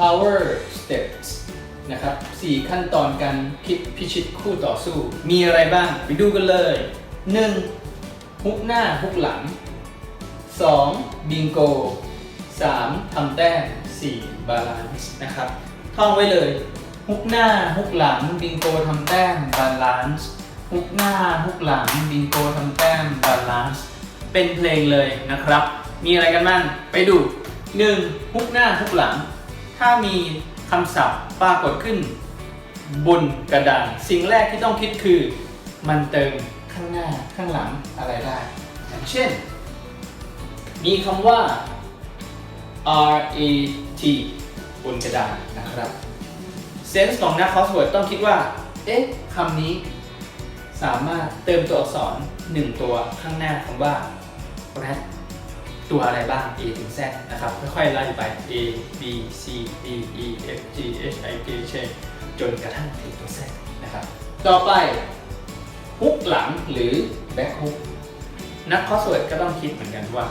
power steps นะครับ4ขั้นตอนการคิดพิชิตคู่ต่อสู้ มีอะไรบ้าง ไปดูกันเลย 1. ฮุกหน้าฮุกหลัง 2. บิงโก 3. ทำแต้ม 4. บาลานซ์นะครับ ท่องไว้เลย ฮุกหน้าฮุกหลัง บิงโกทำแต้ม บาลานซ์ฮุกหน้าฮุกหลัง บิงโกทำแต้ม บาลานซ์เป็นเพลงเลยนะครับ มีอะไรกันบ้าง ไปดู 1. ฮุกหน้าฮุกหลัง ถ้ามีคำศัพท์ปรากฏขึ้น บนกระดานสิ่งแรกที่ต้องคิดคือ มันเติมข้างหน้าข้างหลังอะไรได้ อย่างเช่น มีคำว่า R A T บนกระดานนะครับเซนส์ของนักคอสเวิร์ดต้องคิดว่า เอ๊ะคำนี้สามารถเติมตัวอักษร 1 ตัวข้างหน้าคำว่า rat ตัวอะไรบ้าง A ถึง Z นะครับ ค่อยๆไล่ไป A B C D E F G H I J K จนกระทั่งถึงตัว Z นะครับ ต่อไปฮุกหลังหรือ back hook นักคอสเวิร์ดก็ต้องคิดเหมือนกันว่า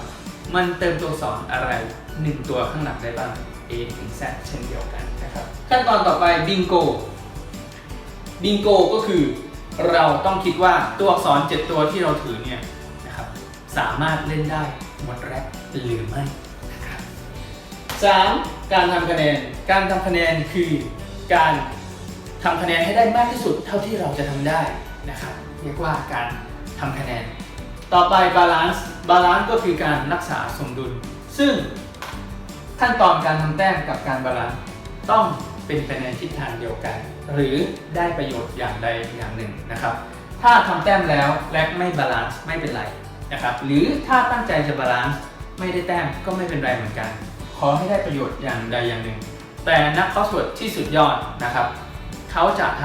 มันเติมตัวอักษรอะไร 1 ตัวข้างหลังได้บ้าง A ถึง Z เช่นเดียวกันนะครับ ขั้นตอนต่อไป bingo บิงโกก็คือเราต้องคิดว่าตัวอักษร 7 ตัวที่เราถือเนี่ยนะครับสามารถเล่นได้ มดแรกหรือไม่นะครับ 3. การทำคะแนน การทำคะแนนคือการทำคะแนนให้ได้มากที่สุดเท่าที่เราจะทำได้นะครับเรียกว่าการทำคะแนน ต่อไปบาลานซ์บาลานซ์ก็คือการรักษาสมดุล ซึ่งขั้นตอนการทำแต้มกับการบาลานซ์ต้องเป็นไปในทิศทางเดียวกัน หรือได้ประโยชน์อย่างใดอย่างหนึ่งนะครับ ถ้าทำแต้มแล้วและไม่บาลานซ์ไม่เป็นไร นะครับหรือถ้าตั้งใจจะบาลานซ์ไม่ได้แต้มก็ไม่เป็นไรเหมือนกัน ขอให้ได้ประโยชน์อย่างใดอย่างหนึ่ง แต่นักคอสเวิร์ดที่สุดยอดนะครับ เขาจะท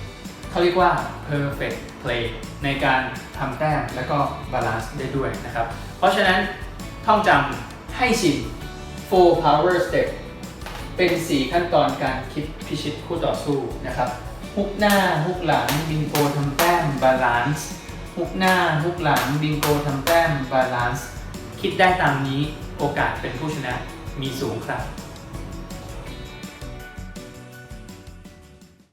ำเขาเรียกว่า perfect play ในการทำแต้มและก็บาลานซ์ได้ด้วยนะครับ เพราะฉะนั้นท่องจำให้ชิน four power step เป็น 4 ขั้นตอนการคิดพิชิตคู่ต่อสู้นะครับฮุกหน้าฮุกหลังบิงโกทำแต้มบาลานซ์ ฮุกหน้าฮุกหลังบิงโกทำแต้มบาลานซ์คิดได้ตามนี้โอกาสเป็นผู้ชนะมีสูงครับ